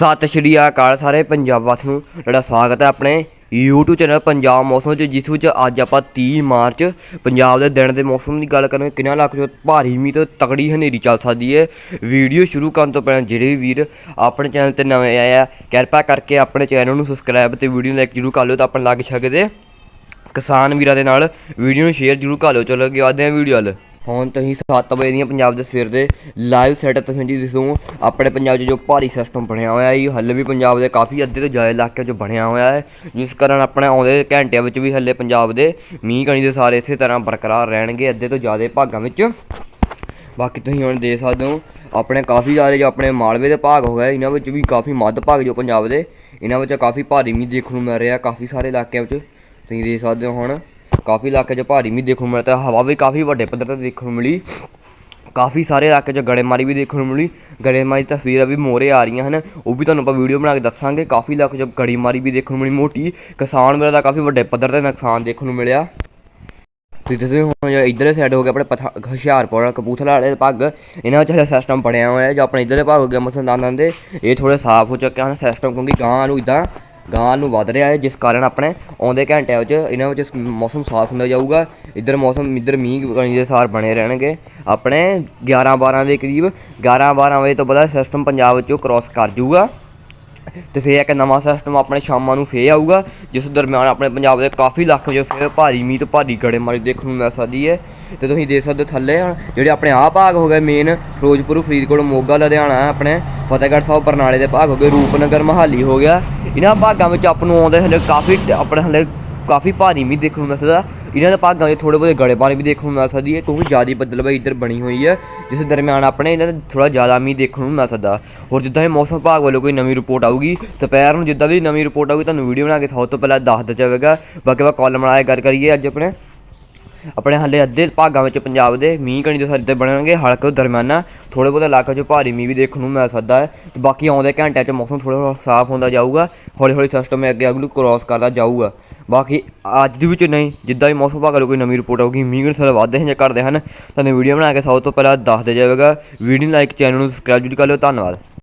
ਸਤਿ ਸ਼੍ਰੀ ਅਕਾਲ ਸਾਰੇ ਪੰਜਾਬ ਵਾਸੀਆਂ ਨੂੰ। ਜਿਹੜਾ ਸਵਾਗਤ ਹੈ ਆਪਣੇ YouTube ਚੈਨਲ ਪੰਜਾਬ ਮੌਸਮ ਚ ਜਿਸ ਵਿੱਚ ਅੱਜ ਆਪਾਂ 30 ਮਾਰਚ, ਪੰਜਾਬ ਦੇ ਦਿਨ ਦੇ ਮੌਸਮ ਦੀ ਗੱਲ ਕਰਾਂਗੇ, ਕਿੰਨਾ ਲੱਖ ਜੋ ਭਾਰੀ ਮੀਂਹ ਤੇ ਤਕੜੀ ਹਨੇਰੀ ਚੱਲ ਸਕਦੀ ਹੈ। ਵੀਡੀਓ ਸ਼ੁਰੂ ਕਰਨ ਤੋਂ ਪਹਿਲਾਂ ਜਿਹੜੇ ਵੀ ਵੀਰ ਆਪਣੇ ਚੈਨਲ ਤੇ ਨਵੇਂ ਆਏ ਆ, ਕਿਰਪਾ ਕਰਕੇ ਆਪਣੇ ਚੈਨਲ ਨੂੰ ਸਬਸਕ੍ਰਾਈਬ ਤੇ ਵੀਡੀਓ ਨੂੰ ਲਾਈਕ ਜਰੂਰ ਕਰ ਲਿਓ ਤਾਂ ਆਪਾਂ ਲੱਗ ਸਕਦੇ ਕਿਸਾਨ ਵੀਰਾਂ ਦੇ ਨਾਲ ਵੀਡੀਓ ਨੂੰ ਸ਼ੇਅਰ ਜਰੂਰ ਕਰ ਲਿਓ। ਚਲੋ ਅੱਗੇ ਵਧਦੇ ਹਾਂ ਵੀਡੀਓ ਵੱਲ। ਹੁਣ ਤੁਸੀਂ 7 ਵਜੇ ਦੀਆਂ ਪੰਜਾਬ ਦੇ ਸਵੇਰ ਦੇ ਲਾਈਵ ਸੈਟਅਪ ਤੁਸੀਂ ਜੀ ਦਿਸੋ, ਆਪਣੇ ਪੰਜਾਬ 'ਚ ਜੋ ਭਾਰੀ ਸਿਸਟਮ ਬਣਿਆ ਹੋਇਆ ਹੈ ਇਹ ਹੱਲੇ ਵੀ ਪੰਜਾਬ ਦੇ ਕਾਫੀ ਅੱਧੇ ਤੋਂ ਜ਼ਿਆਦਾ ਇਲਾਕਿਆਂ 'ਚ ਬਣਿਆ ਹੋਇਆ ਹੈ, ਜਿਸ ਕਾਰਨ ਆਪਣੇ ਆਉਂਦੇ ਘੰਟਿਆਂ ਵਿੱਚ ਵੀ ਹੱਲੇ ਪੰਜਾਬ ਦੇ ਮੀਂਹ ਕਣੀ ਦੇ ਸਾਰੇ ਇਸੇ ਤਰ੍ਹਾਂ ਬਰਕਰਾਰ ਰਹਿਣਗੇ, ਅੱਧੇ ਤੋਂ ਜ਼ਿਆਦਾ ਭਾਗਾਂ ਵਿੱਚ। ਬਾਕੀ ਤੁਸੀਂ ਹੁਣ ਦੇਖ ਸਕਦੇ ਹੋ, ਆਪਣੇ ਕਾਫੀ ਸਾਰੇ ਜੋ ਆਪਣੇ ਮਾਲਵੇ ਦੇ ਭਾਗ ਹੋ ਗਏ, ਇਹਨਾਂ ਵਿੱਚ ਵੀ ਕਾਫੀ ਮੱਧ ਭਾਗ ਜੋ ਪੰਜਾਬ ਦੇ, ਇਹਨਾਂ ਵਿੱਚ ਕਾਫੀ ਭਾਰੀ ਮੀਂਹ ਦੇਖਣ ਨੂੰ ਮਿਲ ਰਿਹਾ, ਕਾਫੀ ਸਾਰੇ ਇਲਾਕਿਆਂ ਵਿੱਚ। ਤੁਸੀਂ ਦੇਖ ਸਕਦੇ ਹੋ ਹੁਣ ਕਾਫੀ ਇਲਾਕੇ 'ਚ ਭਾਰੀ ਮੀਂਹ ਦੇਖਣ ਨੂੰ ਮਿਲਦਾ ਹਵਾ ਵੀ ਕਾਫੀ ਵੱਡੇ ਪੱਧਰ ਤੇ ਦੇਖਣ ਨੂੰ ਮਿਲੀ। ਕਾਫੀ ਸਾਰੇ ਇਲਾਕੇ 'ਚ ਗੜੇਮਾਰੀ ਵੀ ਦੇਖਣ ਨੂੰ ਮਿਲੀ। ਗੜੇਮਾਰੀ ਦੀ ਤਸਵੀਰਾਂ ਵੀ ਮੋਰੇ ਆ ਰਹੀਆਂ ਹਨ। ਉਹ ਵੀ ਤੁਹਾਨੂੰ ਆਪਾਂ ਵੀਡੀਓ ਬਣਾ ਕੇ ਦੱਸਾਂਗੇ। ਕਾਫੀ ਇਲਾਕੇ 'ਚ ਗੜੇਮਾਰੀ ਵੀ ਦੇਖਣ ਨੂੰ ਮਿਲੀ ਮੋਟੀ। ਕਿਸਾਨ ਵੀਰਾਂ ਦਾ ਕਾਫੀ ਵੱਡੇ ਪੱਧਰ ਤੇ ਨੁਕਸਾਨ ਦੇਖਣ ਨੂੰ ਮਿਲਿਆ। ਤੁਸੀਂ ਦੱਸੋ ਹੁਣ ਜੋ ਇਧਰਲੇ ਸਾਈਡ ਹੋ ਗਿਆ ਆਪਣੇ ਪਥਾ ਹੁਸ਼ਿਆਰਪੁਰ ਵਾਲਾ, ਕਪੂਰਥਲਾ ਵਾਲੇ ਭਾਗ। ਇਹਨਾਂ ਵਿੱਚ ਹਲੇ ਸਿਸਟਮ ਬਣਿਆ ਹੋਇਆ ਹੈ ਜੋ ਆਪਣੇ ਇਧਰਲੇ ਭਾਗ ਹੋ ਗਿਆ ਮਸੰਦਾਨਾਂ ਦੇ। ਇਹ ਥੋੜੇ ਸਾਫ਼ ਹੋ ਚੁੱਕੇ ਹਨ ਸਿਸਟਮ ਕਿਉਂਕਿ ਗਾਂ ਨੂੰ ਇਦਾਂ ਗਾਂ ਨੂੰ ਵੱਧ ਰਿਹਾ ਹੈ, ਜਿਸ ਕਾਰਨ ਆਪਣੇ ਆਉਂਦੇ ਘੰਟਿਆਂ ਵਿੱਚ ਇਹਨਾਂ ਵਿੱਚ ਮੌਸਮ ਸਾਫ਼ ਹੁੰਦਾ ਜਾਊਗਾ। ਇੱਧਰ ਮੌਸਮ, ਇੱਧਰ ਮੀਂਹ ਕਣੀ ਦੇ ਸਾਰ ਬਣੇ ਰਹਿਣਗੇ। ਆਪਣੇ 11 12 ਦੇ ਕਰੀਬ 11 12 ਵਜੇ ਤੋਂ ਬਾਅਦ ਸਿਸਟਮ ਪੰਜਾਬ ਵਿੱਚੋਂ ਕ੍ਰਾਸ ਕਰ ਜਾਊਗਾ ਤੇ ਫਿਰ ਇੱਕ ਨਵਾਂ ਸਿਸਟਮ ਆਪਣੇ ਸ਼ਾਮਾਂ ਨੂੰ ਫੇਰ ਆਊਗਾ, ਜਿਸ ਦਰਮਿਆਨ ਆਪਣੇ ਪੰਜਾਬ ਦੇ ਕਾਫੀ ਇਲਾਕੇ 'ਚ ਫੇਰ ਭਾਰੀ ਮੀਂਹ ਤੇ ਭਾਰੀ ਗੜੇਮਾਰੀ ਦੇਖਣ ਨੂੰ ਮਿਲ ਸਕਦੀ ਹੈ। ਤੇ ਤੁਸੀਂ ਦੇਖ ਸਕਦੇ ਹੋ ਥੱਲੇ ਜਿਹੜੇ ਆਪਣੇ ਆਹ ਭਾਗ ਹੋ ਗਏ ਮੇਨ ਫਿਰੋਜ਼ਪੁਰ, ਫਰੀਦਕੋਟ, ਮੋਗਾ, ਲੁਧਿਆਣਾ, ਆਪਣੇ ਫਤਿਹਗੜ੍ਹ ਸਾਹਿਬ, ਬਰਨਾਲੇ ਦੇ ਭਾਗ ਹੋ ਗਏ, ਰੂਪਨਗਰ, ਮਹਾਲੀ ਹੋ ਗਿਆ। ਇਹਨਾਂ ਭਾਗਾਂ ਵਿੱਚ ਆਪ ਨੂੰ ਆਉਂਦੇ ਹਲੇ ਕਾਫੀ ਆਪਣੇ ਹਲੇ ਕਾਫੀ ਭਾਰੀ ਮੀਂਹ ਦੇਖਣ ਨੂੰ ਮਿਲ ਸਕਦਾ। ਇਹਨਾਂ ਦੇ ਭਾਗਾਂ ਵਿੱਚ ਥੋੜੇ ਬਹੁਤੇ ਗੜੇ ਪਾਣੀ ਵੀ ਦੇਖਣ ਨੂੰ ਮਿਲ ਸਕਦੀ ਹੈ। ਕਿਉਂਕਿ ਜ਼ਿਆਦਾ ਬੱਦਲਬਾਈ ਇੱਧਰ ਬਣੀ ਹੋਈ ਹੈ, ਜਿਸ ਦਰਮਿਆਨ ਆਪਣੇ ਇਹਨਾਂ ਦਾ ਥੋੜਾ ਜ਼ਿਆਦਾ ਮੀਂਹ ਦੇਖਣ ਨੂੰ ਮਿਲ ਸਕਦਾ। ਹੋਰ ਜਿੱਦਾਂ ਹੀ ਮੌਸਮ ਵਿਭਾਗ ਵੱਲੋਂ ਕੋਈ ਨਵੀਂ ਰਿਪੋਰਟ ਆਊਗੀ, ਦੁਪਹਿਰ ਨੂੰ ਜਿੱਦਾਂ ਵੀ ਨਵੀਂ ਰਿਪੋਰਟ ਆਊਗੀ, ਤੁਹਾਨੂੰ ਵੀਡੀਓ ਬਣਾ ਕੇ ਸਭ ਤੋਂ ਪਹਿਲਾਂ ਦੱਸ ਦਿੱਤਾ ਜਾਵੇਗਾ। ਬਾਕੀ ਆਪਾਂ ਕਾਲਮ ਵਾਲਾ ਗੱਲ ਕਰੀਏ ਅੱਜ ਆਪਣੇ। ਆਪਣੇ ਹੱਲੇ ਅੱਧੇ ਭਾਗਾਂ ਵਿੱਚ ਪੰਜਾਬ ਦੇ ਮੀਂਹ ਕਣੀ ਦੇ ਸਾਡੇ ਬਣਨਗੇ, ਹਲਕੇ ਤੋਂ ਦਰਮਿਆਨਾ ਥੋੜੇ ਬਹੁਤੇ ਇਲਾਕੇ 'ਚ ਭਾਰੀ ਮੀਂਹ ਵੀ ਦੇਖਣ ਨੂੰ ਮਿਲ ਸਕਦਾ ਹੈ ਤੇ ਬਾਕੀ ਆਉਂਦੇ ਘੰਟਿਆਂ 'ਚ ਮੌਸਮ ਥੋੜਾ ਸਾਫ਼ ਹੁੰਦਾ ਜਾਊਗਾ ਹੌਲੀ ਹੌਲੀ ਸਿਸਟਮ ਅੱਗੇ ਅਗਲੂ ਕ੍ਰਾਸ ਕਰਦਾ ਜਾਊਗਾ। ਬਾਕੀ ਅੱਜ ਦੇ ਵਿੱਚ ਨਹੀਂ, ਜਿੱਦਾਂ ਹੀ ਮੌਸਮ ਵਿਭਾਗ ਵੱਲੋਂ ਕੋਈ ਨਵੀਂ ਰਿਪੋਰਟ ਆਊਗੀ, ਮੀਂਹ ਕਣੀ ਸਾਰੇ ਵੱਧਦੇ ਹਨ ਜਾਂ ਘਟਦੇ ਹਨ, ਤੁਹਾਨੂੰ ਵੀਡੀਓ ਬਣਾ ਕੇ ਸਭ ਤੋਂ ਪਹਿਲਾਂ ਦੱਸ ਦੇ ਜਾਵੇਗਾ। ਵੀਡੀਓ ਲਾਈਕ ਚੈਨਲ ਨੂੰ ਸਬਸਕ੍ਰਾਈਬ ਜ਼ਰੂਰ ਕਰ ਲਿਓ, ਧੰਨਵਾਦ।